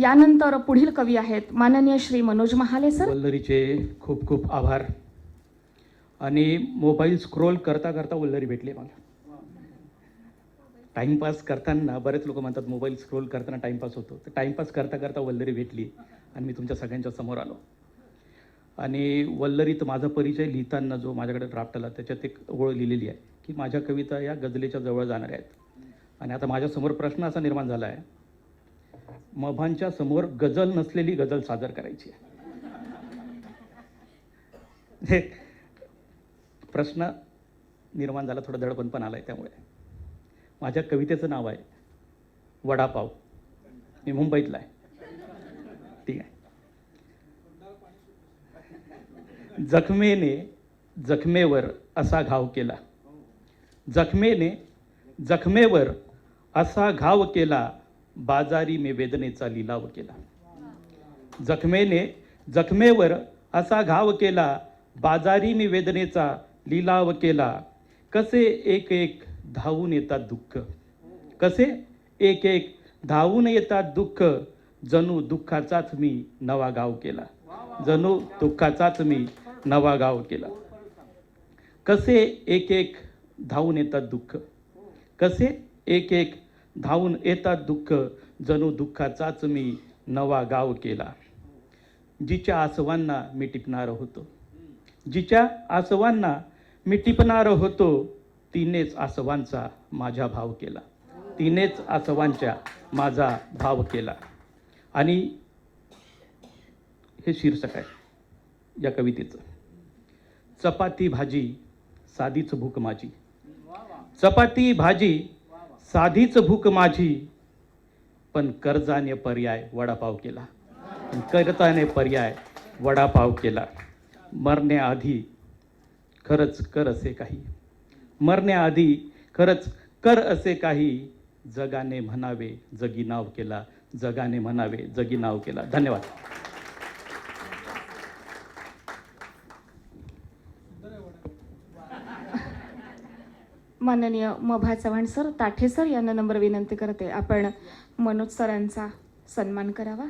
यानंतर पुढील कवी आहेत माननीय श्री मनोज महाले सर. वल्लरीचे खूप खूप आभार. आणि मोबाईल स्क्रोल करता करता वल्लरी भेटली मला. टाईमपास करताना बरेच लोक म्हणतात मोबाईल स्क्रोल करताना टाईमपास होतो. तर टाईमपास करता करता वल्लरी भेटली आणि मी तुमच्या सगळ्यांच्या समोर आलो. आणि वल्लरीत माझा परिचय लिहिताना जो माझ्याकडे ड्राफ्ट आला त्याच्यात एक ओळ लिहिलेली आहे की माझ्या कविता या गजलेच्या जवळ जाणाऱ्या आहेत. आणि आता माझ्यासमोर प्रश्न असा निर्माण झाला आहे मभांच्या समोर गजल नसलेली गजल सादर करायची आहे. हे प्रश्न निर्माण झाला थोडं दडपण पण आलाय त्यामुळे. माझ्या कवितेचं नाव आहे वडापाव. मी मुंबईतला आहे. ठीक आहे. जखमेने जखमेवर असा घाव केला. जखमेने जखमेवर असा घाव केला बाजारी मी वेदनेचा लिलाव केला. जखमेने जखमेवर असा घाव केला बाजारी मी वेदनेचा लिलाव केला. कसे एक एक धावून येतात दुःख? कसे एक एक धावून येतात दुःख? जणू दुःखाचाच मी नवा गाव केला. जणू दुःखाचाच मी नवा गाव केला. कसे एक एक धावून येतात दुःख? कसे एक एक धावून येतात दुःख जणू दुःखाचाच मी नवा गाव केला. जिच्या आसवांना मी टिपणार होतो. जिच्या आसवांना मी टिपणार होतो तिनेच आसवांचा माझा भाव केला. तिनेच आसवांच्या माझा भाव केला. आणि हे शीर्षक आहे या कवितेचं. चपाती भाजी साधीच भूक माझी. चपाती भाजी साधीच भूक माझी. पण कर्जाने पर्याय वडापाव केला. कर्जाने पर्याय वडापाव केला. मरण्याआधी खरंच कर असे काही. मरण्याआधी खरंच कर असे काही. जगाने म्हणावे जगी नाव केला. जगाने म्हणावे जगी नाव केला. धन्यवाद. माननीय मभा चव्हाण सर ताठे सर यांना नंबर विनंती करते. आपण मनोज सरांचा सन्मान करावा.